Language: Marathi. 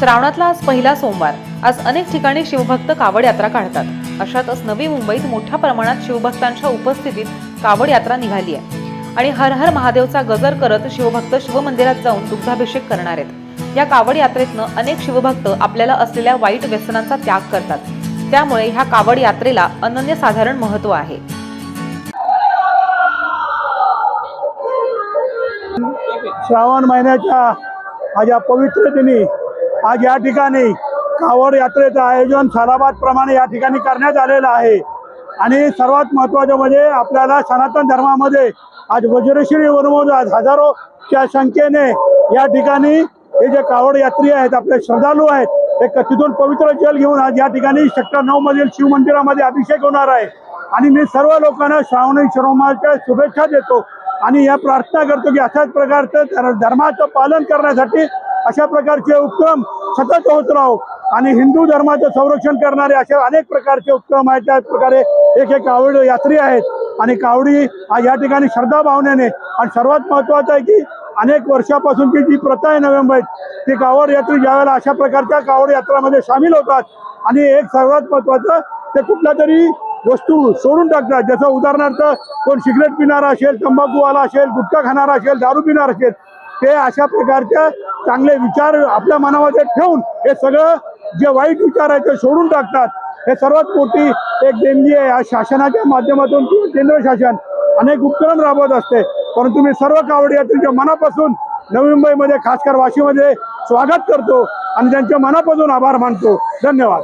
श्रावणातला आज पहिला सोमवार. आज अनेक ठिकाणी शिवभक्त कावड यात्रा काढतात. अशातच नवी मुंबईत मोठ्या प्रमाणात शिवभक्तांच्या उपस्थितीत कावड यात्रा निघाली आहे. आणि हर हर महादेवचा गजर करत शिवभक्त शिवमंदिरात जाऊन दुग्धाभिषेक करणार आहेत. या कावड यात्रेतनं अनेक शिवभक्त आपल्याला असलेल्या वाईट व्यसनांचा त्याग करतात. त्यामुळे ह्या कावड यात्रेला अनन्यसाधारण महत्त्व आहे. श्रावण महिन्याच्या आज या पवित्र दिनी आज या ठिकाणी कावड यात्रेचं आयोजन सालाबाद प्रमाणे या ठिकाणी करण्यात आलेलं आहे. आणि सर्वात महत्त्वाचं म्हणजे आपल्याला सनातन धर्मामध्ये आज वज्रश्री वनमोज आज हजारोच्या संख्येने या ठिकाणी हे जे कावड यात्री आहेत आपले श्रद्धालू आहेत ते तिथून पवित्र जल घेऊन आज या ठिकाणी सेक्टर नऊ मधील शिवमंदिरामध्ये अभिषेक होणार आहे. आणि मी सर्व लोकांना श्रावणी श्रोमाच्या शुभेच्छा देतो. आणि या प्रार्थना करतो की अशाच प्रकारचं धर्माचं पालन करण्यासाठी अशा प्रकारचे उपक्रम सतत होत राहो. आणि हिंदू धर्माचं संरक्षण करणारे असे अनेक प्रकारचे उपक्रम आहेत. त्याच प्रकारे एक एक कावड यात्री आहेत. आणि कावडी या ठिकाणी श्रद्धा भावनेने आणि सर्वात महत्वाचं आहे की अनेक वर्षापासूनची जी प्रथा आहे नवी मुंबईत ती कावड यात्री ज्यावेळेला अशा प्रकारच्या कावड यात्रामध्ये सामील होतात आणि एक सर्वात महत्वाचं ते कुठल्या तरी वस्तू सोडून टाकतात. जसं उदाहरणार्थ कोण सिगरेट पिणारा असेल तंबाखूवाला असेल गुटखा खाणारा असेल दारू पिणारा असेल ते अशा प्रकारच्या चांगले विचार आपल्या मनामध्ये ठेवून हे सगळं जे वाईट विचार आहे ते सोडून टाकतात. हे सर्वात मोठी एक देणगी आहे. या शासनाच्या माध्यमातून किंवा केंद्र शासन अनेक उपकरण राबवत असते. परंतु मी सर्व कावडीयात्रीच्या मनापासून नवी मुंबईमध्ये खासकर वाशीमध्ये स्वागत करतो आणि त्यांच्या मनापासून आभार मानतो. धन्यवाद.